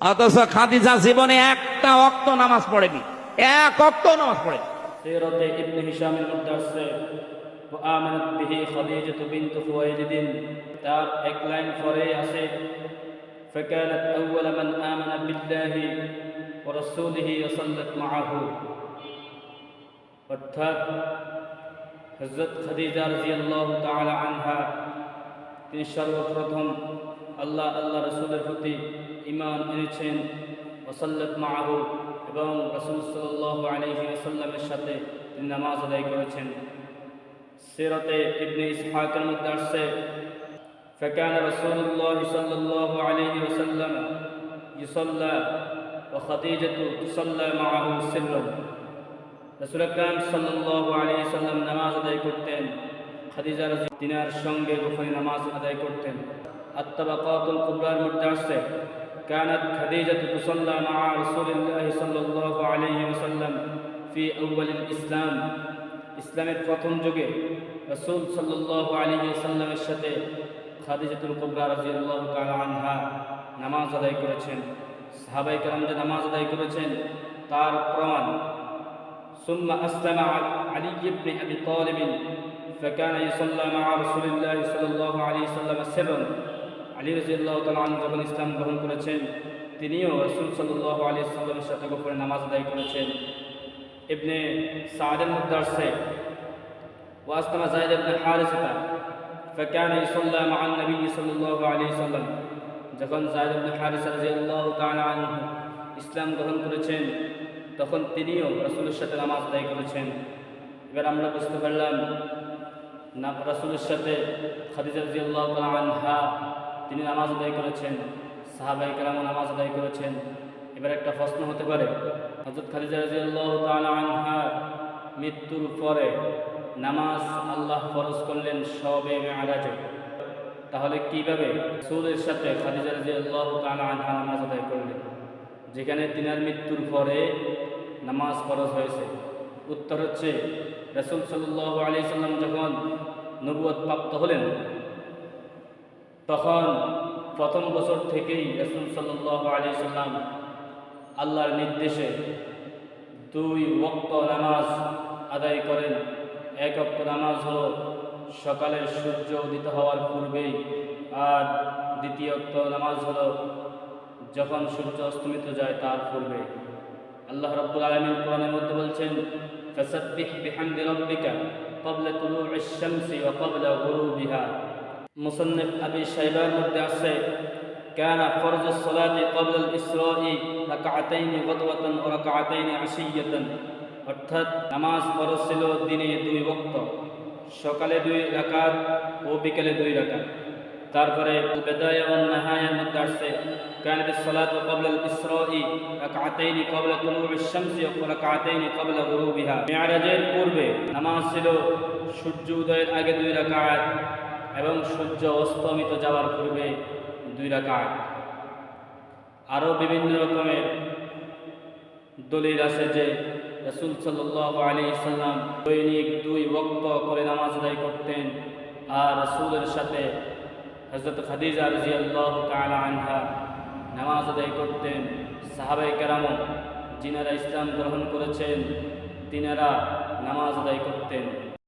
অথচ খাদিজা জীবনে একটা অক্ত নামাজ পড়েনি এক অক্ত নামাজ পড়েনি سيرة ابن هشام المدرس وآمنت به خديجة بنت خويلد তার এক লাইন পরে আছে فكانت أول من آمن بالله ورسوله وصلت معه অর্থাৎ হজরত খাদিজা রাজিয়াল্লাহ তাআলা আনহা তিনি সর্বপ্রথম আল্লাহ আল্লাহ রসুলের প্রতি ইমান এনেছেন ওসল্লত মাহু এবং রসুল সাল্লাহ আলহি আসাল্লামের সাথে তিনি নামাজ আদায় করেছেন সিরতে ইবনে ইসহাকের মধ্যে আসছে فكان رسول الله صلى الله عليه وسلم يصلى وخديجة تصلى معه سرا রসুল আকরাম সাল্লাহ আলী সাল্লাম নামাজ আদায় করতেন খাদিজা রাজি তিনার সঙ্গে গোপনে নামাজ আদায় করতেন আত্মাবাকাতুল কুবরার মধ্যে আসছে كانت خديجة تصلى مع رسول الله صلى الله عليه وسلم في أول الإسلام ইসলামের প্রথম যুগে রসুল সাল্লাহ আলী সাল্লামের সাথে খাদিজাতুল কুবরা রাজিয়াল্লাহ তাআলা আনহা নামাজ আদায় করেছেন সাহাবাই কালাম যে নামাজ আদায় করেছেন তার প্রমাণ ثم أسلم علي بن أبي طالب فكان يصلى مع رسول الله صلى الله عليه وسلم سرا আলী রাজিয়াল্লাহ তাআলা আনহু যখন ইসলাম গ্রহণ করেছেন তিনিও রসুল সাল্লাল্লাহু আলাইহি সাল্লামের সাথে গোপনে নামাজ আদায় করেছেন ইবনে সাদের মধ্যে আসছে وأسلم زيد بن حارثة فكان يصلى مع النبي صلى الله عليه وسلم যখন জায়দ ইবনে হারিসা রাদিয়াল্লাহু তাআলা আনহু ইসলাম গ্রহণ করেছেন তখন তিনিও রাসূলের সাথে নামাজ আদায় করেছেন এবার আমরা বুঝতে পারলাম না রাসূলের সাথে খাদিজা রাদিয়াল্লাহু তাআলা আনহা তিনি নামাজ আদায় করেছেন সাহাবাই কেরামও নামাজ আদায় করেছেন। এবার একটা প্রশ্ন হতে পারে, হযরত খাদিজা রাদিয়াল্লাহু তাআলা আনহা মৃত্যুর পরে নামাজ আল্লাহ ফরজ করলেন সবে মেয়ারাজে তাহলে কীভাবে সুরের সাথে খাদিজা রাদিয়াল্লাহু তাআলা আনহা নামাজ আদায় করলেন? যেখানে তিনার মৃত্যুর পরে নামাজ ফরজ হয়েছে। উত্তর হচ্ছে, রসুল সাল্লাহ আলি সাল্লাম যখন নবুয়ত প্রাপ্ত হলেন তখন প্রথম বছর থেকেই রসুল সাল্লাহ আলি সাল্লাম আল্লাহর নির্দেশে দুই ওক্ত নামাজ আদায় করেন। এক অক্ত নামাজ হল সকালের সূর্য উদিত হওয়ার পূর্বেই আর দ্বিতীয় অক্ত নামাজ হল যখন সূর্য অস্তমিত যায় তার পূর্বে আল্লাহ রাব্বুল আলামিন কোরআনের মধ্যে বলছেন, ফাসাব্বিহ বিহামদি রাব্বিকা ক্বাবলা তুলুইশ শামসি ওয়া ক্বাবলা গুরুবিহা। মুসান্নিফ আবি শাইবার মধ্যে আছে كان فرض الصلاة قبل الإسراء ركعتين غدوة وركعتين عشية অর্থাৎ নামাজ ফরজ ছিল দিনে দুই বক্ত সকালে দুই রাকাত ও বিকেলে দুই রাকাত তারপরে বেদায়া ও নাহায়ের মধ্যে আসছে كانت الصلاة قبل الإسراء ركعتين قبل طلوع الشمس وركعتين قبل غروبها মেয়ারাজের পূর্বে নামাজ ছিল সূর্য উদয়ের আগে দুই রাকাত এবং সূর্য অস্তমিত যাওয়ার পূর্বে দুই রাকাত। আরও বিভিন্ন রকমের দলিল আছে যে রসুল সাল্লাহ আলী সাল্লাম দৈনিক দুই বক্ত করে নামাজ আদায় করতেন আর রসুলের সাথে হজরত খাদিজা রাজি আল্লাহ আনহা নামাজ আদায় করতেন। সাহাবাই কেরাম যিনারা ইসলাম গ্রহণ করেছেন, তিনারা নামাজ আদায় করতেন।